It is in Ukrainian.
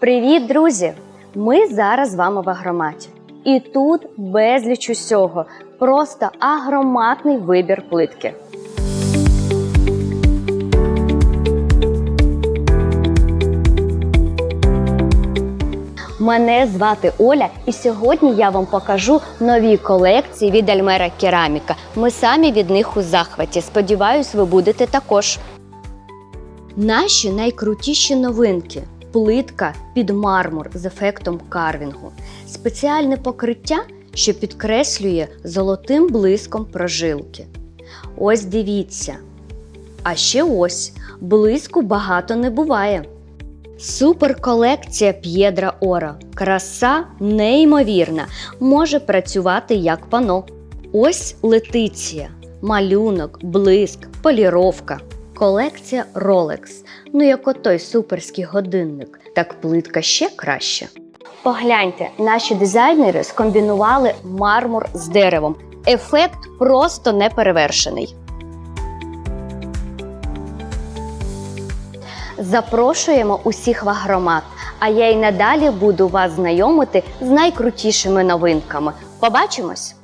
Привіт, друзі! Ми зараз з вами в агроматі. І тут безліч усього. Просто агроматний вибір плитки. Мене звати Оля, і сьогодні я вам покажу нові колекції від Альмера Кераміка. Ми самі від них у захваті. Сподіваюсь, ви будете також. Наші найкрутіші новинки плитка під мармур з ефектом карвінгу, спеціальне покриття, що підкреслює золотим блиском прожилки. Ось дивіться. А ще ось блиску багато не буває. Суперколекція П'єдра Ора. Краса неймовірна, може працювати як пано. Ось летиція, малюнок, блиск, поліровка. Колекція Rolex. Ну як отой суперський годинник, так плитка ще краще. Погляньте, наші дизайнери скомбінували мармур з деревом. Ефект просто неперевершений. Запрошуємо усіх в агромат, а я й надалі буду вас знайомити з найкрутішими новинками. Побачимось!